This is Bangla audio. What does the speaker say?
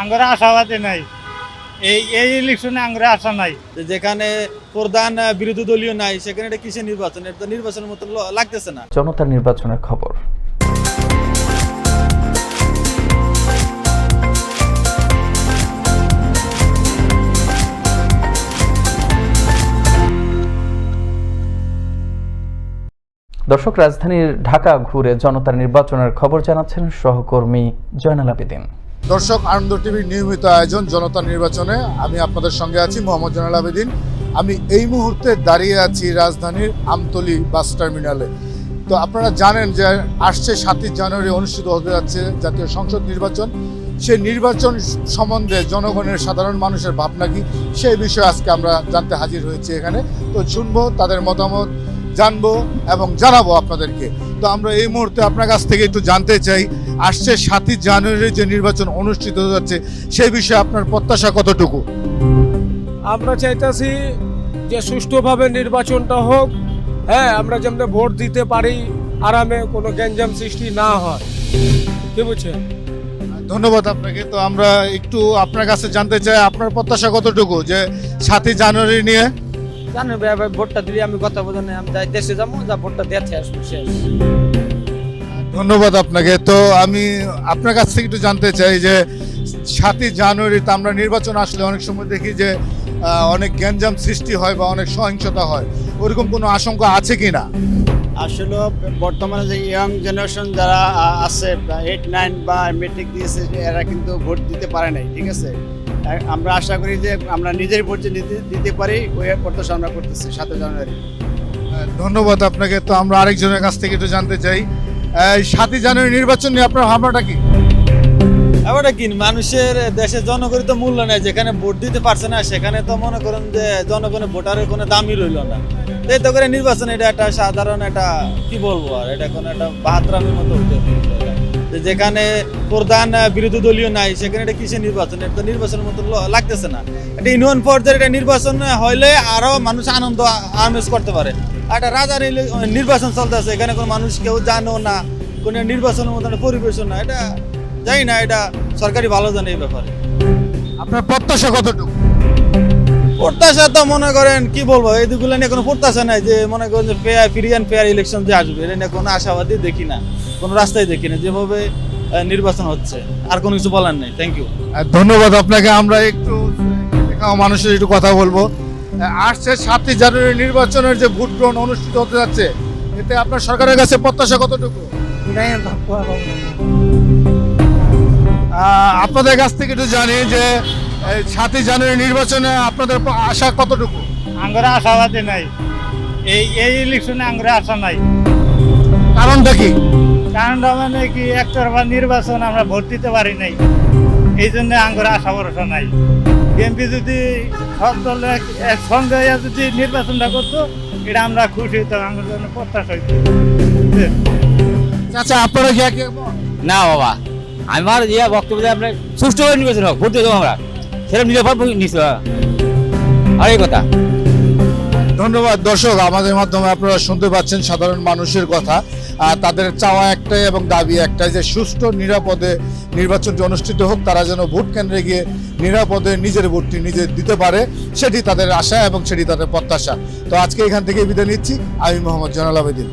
আঙ্গুরে আশাবাদী নাই। এই এই ইলেকশনে আঙ্গুরে আশা নাই। যেখানে প্রধান বিরোধী দলীয় নাই সেখানে এটা কিসের নির্বাচন? এটা নির্বাচনের মতো লাগতেছে না। জনতার নির্বাচনের খবর। দর্শক রাজধানীর ঢাকা ঘুরে জনতার নির্বাচনের খবর জানাচ্ছেন সহকর্মী জয়নাল আবেদিন। দর্শক, আনন্দ টিভির নিয়মিত আয়োজন জনতা নির্বাচনে। আমি আপনাদের সঙ্গে আছি মোহাম্মদ জানাল আবেদিন। আমি এই মুহূর্তে দাঁড়িয়ে আছি রাজধানীর আমতলি বাস টার্মিনালে। তো আপনারা জানেন যে আসছে সাতই জানুয়ারি অনুষ্ঠিত হতে যাচ্ছে জাতীয় সংসদ নির্বাচন। সেই নির্বাচন সম্বন্ধে জনগণের সাধারণ মানুষের ভাবনা কি? সেই বিষয়ে আজকে আমরা জানতে হাজির হয়েছি এখানে। তো শুনব তাদের মতামত জানব এবং জানাব আপনাদেরকে। তো আমরা এই মুহূর্তে আপনার কাছ থেকে একটু জানতে চাই আসছে সাতই জানুয়ারি যে নির্বাচন অনুষ্ঠিত হতে যাচ্ছে সেই বিষয়ে আপনার প্রত্যাশা কতটুকু? আমরা চাইতেছি যে সুষ্ঠুভাবে নির্বাচনটা হোক হ্যাঁ আমরা যেমন ভোট দিতে পারি আরামে কোনো গ্যাঞ্জাম সৃষ্টি না হয়। কি বুঝছেন? ধন্যবাদ আপনাকে। তো আমরা একটু আপনার কাছে জানতে চাই আপনার প্রত্যাশা কতটুকু যে সাতই জানুয়ারি নিয়ে? জানো ভাই ভাই ভোটটা দিলে আমি কথা বোঝা নেই আমি যাই দেশে যাব যা ভোটটা দেখে আসব শেষ। ধন্যবাদ আপনাকে। তো আমি আপনার কাছ থেকে একটু জানতে চাই যে সাতই জানুয়ারিতে আমরা নির্বাচন আসলে অনেক সময় দেখি যে অনেক গ্যাঞ্জাম সৃষ্টি হয় বা অনেক সহিংসতা হয়। ওরকম কোনো আশঙ্কা আছে কি না? আসলে বর্তমানে যে ইয়াং জেনারেশন যারা আছে এইট নাইন বা মেট্রিক দিয়েছে যে এরা কিন্তু ভোট দিতে পারে নাই ঠিক আছে? আমরা আশা করি যে আমরা নিজের ভোট যে দিতে পারি ওই প্রত্যাশা আমরা করতেছি সাতই জানুয়ারি। ধন্যবাদ আপনাকে। তো আমরা আরেকজনের কাছ থেকে একটু জানতে চাই। সাতই জানুয়ারি নির্বাচন নিয়ে আপনার ভাবনাটা কি? এবারে কি মানুষের দেশের জনগণের তো মূল্য নেই যেখানে ভোট দিতে পারছে না সেখানে তো মনে করেন যে জনগণের ভোটারের কোনো দামই রইল না। তো এই তো করে নির্বাচন এটা একটা সাধারণ একটা কি বলব আর এটা কোনো একটা বাহাত্রামের মতো হতে যেখানে প্রধান বিরোধী দলীয় নাই সেখানে এটা কিসের নির্বাচন? এটা তো নির্বাচনের মতো লাগতেছে না। এটা ইউনিয়ন পর্যায়ে এটা নির্বাচন হইলে আরও মানুষ আনন্দ আমেজ করতে পারে। একটা রাজার নির্বাচন চলতেছে এখানে কোনো মানুষ কেউ জানো না কোনো নির্বাচনের মতো একটা পরিবেশন না। এটা জানি না এটা সরকারি ভালো জানে এই ব্যাপারে। আপনার প্রত্যাশা কতটুকু? প্রত্যাশা তো মনে করেন কি বলব এইগুলো নিয়ে কোনো প্রত্যাশা নাই যে মনে করেন যে fair free and fair election যে আসবে এটা নিয়ে কোনো আশাবাদী দেখি না। কোনো রাস্তায় দেখি না যেভাবে নির্বাচন হচ্ছে। আর কোনো কিছু বলার নেই। থ্যাংক ইউ ধন্যবাদ আপনাকে। আমরা একটু খাওয়া মানুষের একটু কথা বলব। আসছে সাতই জানুয়ারি নির্বাচনের যে ভোট গ্রহণ অনুষ্ঠিত হতে যাচ্ছে এতে আপনার সরকারের কাছে প্রত্যাশা কতটুকু? আপনাদের কাছ থেকে একটু জানি যে সাতই জানুয়ারি নির্বাচনে আপনাদের আশা কতটুকু? আঙ্গুরে আশাবাদী নাই। এই এই ইলেকশনে আঙ্গুরে আশা নাই। কারণটা কি? কারণটা মানে কি একতরফা নির্বাচন আমরা ভোট দিতে পারি নাই। এই জন্য আঙ্গুরে আশা ভরসা নাই। বিএনপি যদি সব দল এক- একসঙ্গে যদি নির্বাচনটা করতো এটা আমরা খুশি হইতাম আমার জন্য প্রত্যাশা হইতো? আচ্ছা আপনারা না বাবা আমার ইয়া বক্তব্য দিয়ে আপনার সুষ্ঠুভাবে নির্বাচন হোক ভোট দিয়ে দেবো আমরা। সেরকম নিরাপদ নিশ্চয় আর এই কথা। ধন্যবাদ দর্শক আমাদের মাধ্যমে আপনারা শুনতে পাচ্ছেন সাধারণ মানুষের কথা। আর তাদের চাওয়া একটাই এবং দাবি একটাই যে সুষ্ঠু, নিরাপদে নির্বাচনটি অনুষ্ঠিত হোক। তারা যেন ভোট কেন্দ্রে গিয়ে নিরাপদে নিজের ভোটটি নিজে দিতে পারে, সেটি তাদের আশা এবং সেটি তাদের প্রত্যাশা। তো আজকে এখান থেকে বিদায় নিচ্ছি। আমি মোহাম্মদ জানাল আবেদিন।